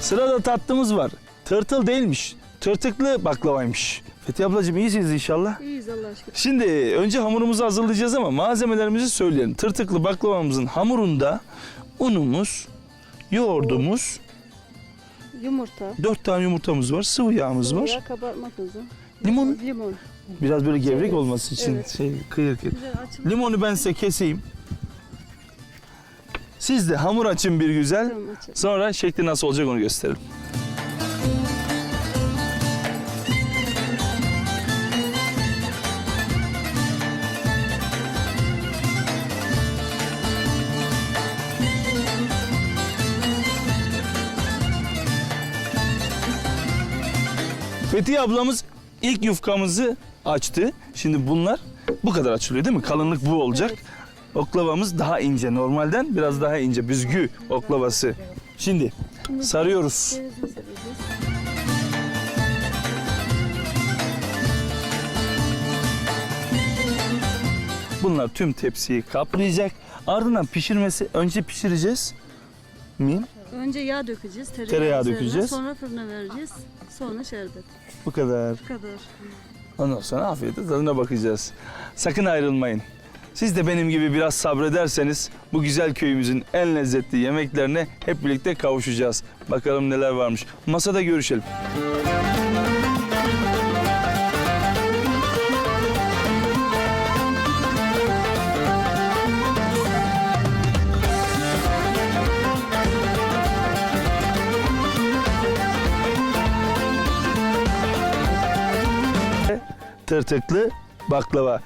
Sırada tatlımız var. Tırtıl değilmiş. Tırtıklı baklavaymış. Fethi ablacığım iyisiniz inşallah. İyiyiz Allah aşkına. Şimdi önce hamurumuzu hazırlayacağız ama malzemelerimizi söyleyelim. Tırtıklı baklavamızın hamurunda unumuz, yoğurdumuz, Yumurta. dört tane yumurtamız var, sıvı yağımız var. Ya kabartma tuzu. Limon Limon. biraz böyle gevrek olması için Evet. şey kıyır kıyır. Güzel. Limonu ben size keseyim. Siz de hamur açın bir güzel. Sonra şekli nasıl olacak onu gösterelim. Fethiye ablamız ilk yufkamızı açtı. Şimdi bunlar bu kadar açılıyor değil mi? Kalınlık bu olacak. Oklavamız daha ince. Normalden biraz daha ince. Büzgü oklavası. Şimdi sarıyoruz. Bunlar tüm tepsiyi kaplayacak. Ardından pişirmesi önce pişireceğiz. Mi? Önce yağ dökeceğiz. Tereyağı, Tereyağı üzerine, dökeceğiz. Sonra fırına vereceğiz. Sonra şerbet. Bu kadar. Bu kadar. Ondan sonra afiyetle tadına bakacağız. Sakın ayrılmayın. Siz de benim gibi biraz sabrederseniz bu güzel köyümüzün en lezzetli yemeklerine hep birlikte kavuşacağız. Bakalım neler varmış. Masada görüşelim. Tırtıklı baklava.